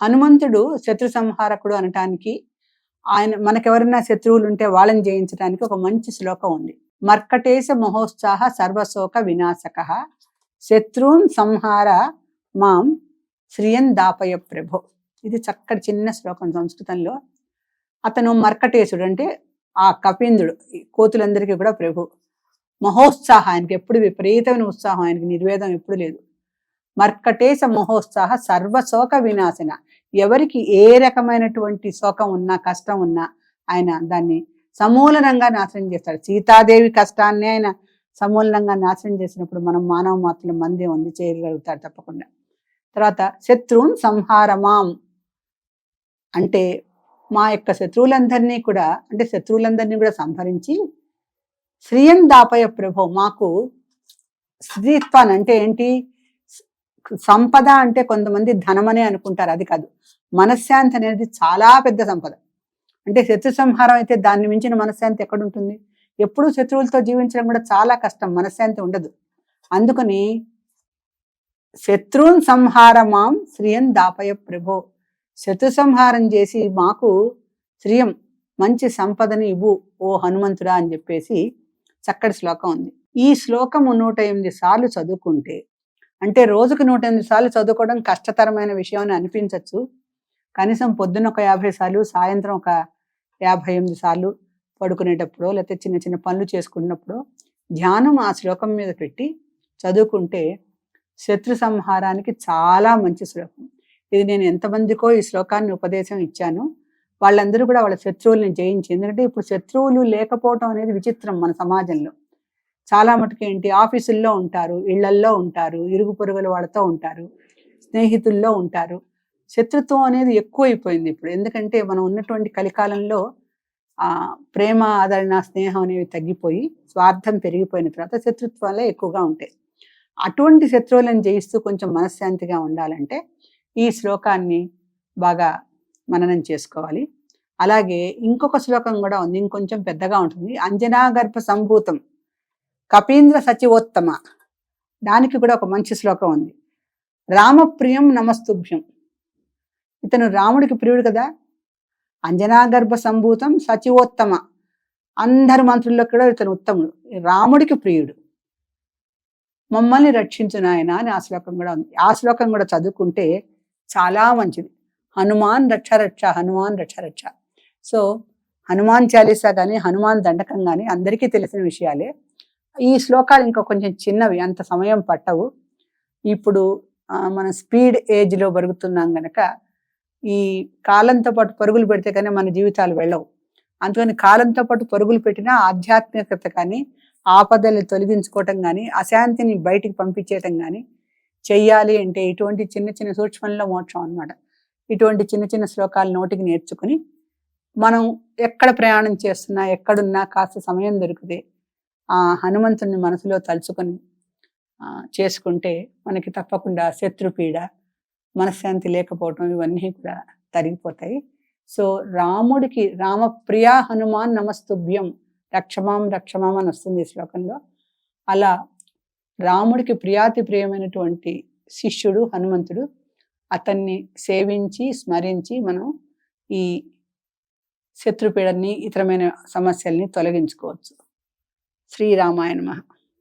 హనుమంతుడు శత్రు సంహారకుడు అనటానికి ఆయన మనకెవరైనా శత్రువులు ఉంటే వాళ్ళని జయించడానికి ఒక మంచి శ్లోకం ఉంది. మర్కటేశ మహోత్సాహ సర్వశోక వినాశక. శత్రున్ సంహార మాం శ్రియన్ దాపయ ప్రభు. ఇది చక్కటి చిన్న శ్లోకం సంస్కృతంలో. అతను మర్కటేశుడు అంటే ఆ కపీంద్రుడు కోతులందరికీ కూడా ప్రభు. మహోత్సాహ ఆయనకి ఎప్పుడు విపరీతమైన ఉత్సాహం ఆయనకి నిర్వేదం ఎప్పుడు లేదు. మర్కటేశ మహోత్సాహ సర్వశోక వినాశన. ఎవరికి ఏ రకమైనటువంటి శోకం ఉన్నా కష్టం ఉన్నా ఆయన దాన్ని సమూలనంగా నాశనం చేస్తాడు. సీతాదేవి కష్టాన్ని ఆయన సమూలంగా నాశనం చేసినప్పుడు మనం మానవ మాత్రం మందే ఉంది చేయగలుగుతాడు తప్పకుండా. తర్వాత శత్రువున్ సంహారమాం అంటే మా యొక్క శత్రువులందరినీ కూడా అంటే శత్రువులందరినీ కూడా సంహరించి శ్రీయం దాపయ ప్రభు మాకు స్త్రీత్వాన్ని అంటే ఏంటి? సంపద అంటే కొంతమంది ధనమనే అనుకుంటారు అది కాదు. మనశ్శాంతి అనేది చాలా పెద్ద సంపద. అంటే శత్రు సంహారం అయితే దాన్ని మించిన మనశ్శాంతి ఎక్కడుంటుంది? ఎప్పుడూ శత్రువులతో జీవించడం కూడా చాలా కష్టం మనశ్శాంతి ఉండదు. అందుకని శత్రువున్ సంహారమాం శ్రీయం దాపయ ప్రభో. శత్రు సంహారం చేసి మాకు శ్రీయం మంచి సంపదని ఇవ్వు ఓ హనుమంతుడా అని చెప్పేసి చక్కటి శ్లోకం ఉంది. ఈ శ్లోకము నూట ఎనిమిది సార్లు చదువుకుంటే అంటే రోజుకు నూట ఎనిమిది సార్లు చదువుకోవడం కష్టతరమైన విషయం అని అనిపించవచ్చు కనీసం పొద్దున్న ఒక యాభై సార్లు సాయంత్రం ఒక యాభై ఎనిమిది సార్లు పడుకునేటప్పుడు లేకపోతే చిన్న చిన్న పనులు చేసుకున్నప్పుడు ధ్యానం ఆ శ్లోకం మీద పెట్టి చదువుకుంటే శత్రు సంహారానికి చాలా మంచి శ్లోకం. ఇది నేను ఎంతమందికో ఈ శ్లోకాన్ని ఉపదేశం ఇచ్చాను. వాళ్ళందరూ కూడా వాళ్ళ శత్రువుల్ని జయించి ఎందుకంటే ఇప్పుడు శత్రువులు లేకపోవటం అనేది విచిత్రం మన సమాజంలో. చాలా మటుకు ఏంటి? ఆఫీసుల్లో ఉంటారు ఇళ్ళల్లో ఉంటారు ఇరుగు పొరుగుల వాళ్ళతో ఉంటారు స్నేహితుల్లో ఉంటారు. శత్రుత్వం అనేది ఎక్కువైపోయింది ఇప్పుడు. ఎందుకంటే మనం ఉన్నటువంటి కలికాలంలో ఆ ప్రేమ ఆదరణ స్నేహం అనేవి తగ్గిపోయి స్వార్థం పెరిగిపోయిన తర్వాత శత్రుత్వాలే ఎక్కువగా ఉంటాయి. అటువంటి శత్రువులను జయిస్తూ కొంచెం మనశ్శాంతిగా ఉండాలంటే ఈ శ్లోకాన్ని బాగా మననం చేసుకోవాలి. అలాగే ఇంకొక శ్లోకం కూడా ఉంది ఇంకొంచెం పెద్దగా ఉంటుంది. అంజనాగర్భ సంభూతం. కపీంద్ర సచివోత్తమ. దానికి కూడా ఒక మంచి శ్లోకం ఉంది. రామప్రియం నమస్తుభ్యం. ఇతను రాముడికి ప్రియుడు కదా? అంజనాగర్భ సంభూతం సచివోత్తమ. అందరి మంత్రుల్లో కూడా ఇతను ఉత్తముడు. రాముడికి ప్రియుడు. మమ్మల్ని రక్షించు నాయన అని ఆ శ్లోకం కూడా ఉంది. ఆ శ్లోకం కూడా చదువుకుంటే చాలా మంచిది. హనుమాన్ రక్ష రక్ష హనుమాన్ రక్ష రక్ష. సో హనుమాన్ చాలీసా కానీ హనుమాన్ దండకం కానీ అందరికీ తెలిసిన విషయాలే. ఈ శ్లోకాలు ఇంకా కొంచెం చిన్నవి అంత సమయం పట్టవు. ఇప్పుడు మన స్పీడ్ ఏజ్లో పరుగుతున్నాం గనక ఈ కాలంతో పాటు పరుగులు పెడితే కానీ మన జీవితాలు వెళ్ళవు. అందుకని కాలంతో పాటు పరుగులు పెట్టినా ఆధ్యాత్మికత కానీ ఆపదల్ని తొలగించుకోవటం కానీ అశాంతిని బయటికి పంపించేయటం కానీ చెయ్యాలి అంటే ఇటువంటి చిన్న చిన్న సూక్ష్మంలో మోక్షం అనమాట ఇటువంటి చిన్న చిన్న శ్లోకాలు నోటికి నేర్చుకుని మనం ఎక్కడ ప్రయాణం చేస్తున్నా ఎక్కడున్నా కాస్త సమయం దొరికితే ఆ హనుమంతుని మనసులో తలుచుకొని చేసుకుంటే మనకి తప్పకుండా శత్రుపీడ మనశ్శాంతి లేకపోవటం ఇవన్నీ కూడా తరిగిపోతాయి. సో రాముడికి రామప్రియా హనుమాన్ నమస్తుభ్యం రక్షమాం రక్షమాం అని వస్తుంది ఈ శ్లోకంలో. అలా రాముడికి ప్రియాతి ప్రియమైనటువంటి శిష్యుడు హనుమంతుడు అతన్ని సేవించి స్మరించి మనం ఈ శత్రుపీడని ఇతరమైన సమస్యల్ని తొలగించుకోవచ్చు. శ్రీరామాయణ మహా